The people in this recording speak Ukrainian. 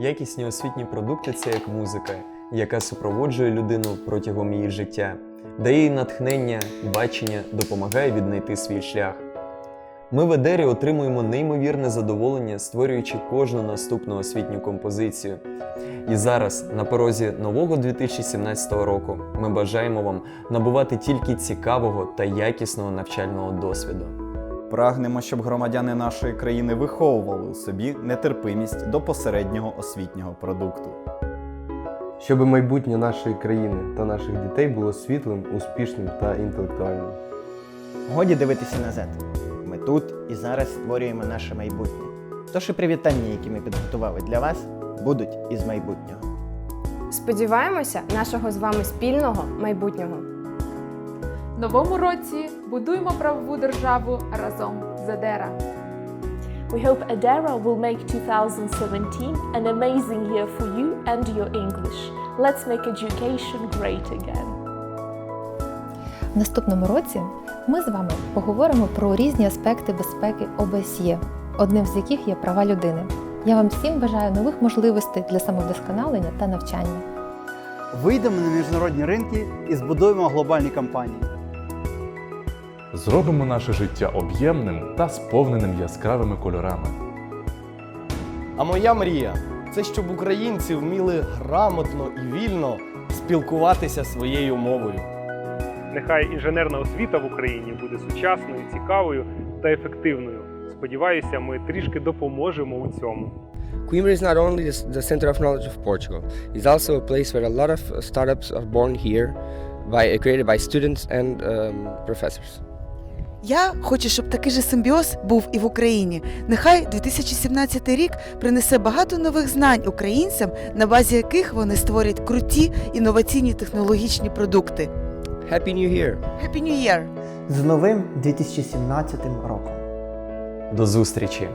Якісні освітні продукти це як музика, яка супроводжує людину протягом її життя, дає їй натхнення, бачення, допомагає віднайти свій шлях. Ми в Едері отримуємо неймовірне задоволення, створюючи кожну наступну освітню композицію. І зараз, на порозі нового 2017 року, ми бажаємо вам набувати тільки цікавого та якісного навчального досвіду. Прагнемо, щоб громадяни нашої країни виховували у собі нетерпимість до посереднього освітнього продукту. щоб майбутнє нашої країни та наших дітей було світлим, успішним та інтелектуальним. Годі дивитися назад. Ми тут і зараз створюємо наше майбутнє. Тож і привітання, які ми підготували для вас, будуть із майбутнього. Сподіваємося нашого з вами спільного майбутнього. Новому році будуємо правову державу разом з Едера. We hope Adara will make 2017 an amazing year for you and your English. Let's make education great again. В наступному році ми з вами поговоримо про різні аспекти безпеки ОБСЄ, одним з яких є права людини. Я вам всім бажаю нових можливостей для самовдосконалення та навчання. Вийдемо на міжнародні ринки і збудуємо глобальні компанії. Зробимо наше життя об'ємним та сповненим яскравими кольорами. А моя мрія це щоб українці вміли грамотно і вільно спілкуватися своєю мовою. Нехай інженерна освіта в Україні буде сучасною, цікавою та ефективною. Сподіваюся, ми трішки допоможемо у цьому. Coimbra is not only the, center of knowledge of Portugal, it's also a place where a lot of startups are born here, by, created by students and um, professors. Я хочу, щоб такий же симбіоз був і в Україні. Нехай 2017 рік принесе багато нових знань українцям, на базі яких вони створять круті інноваційні технологічні продукти. Happy New Year! Happy New Year! З новим 2017 роком! До зустрічі!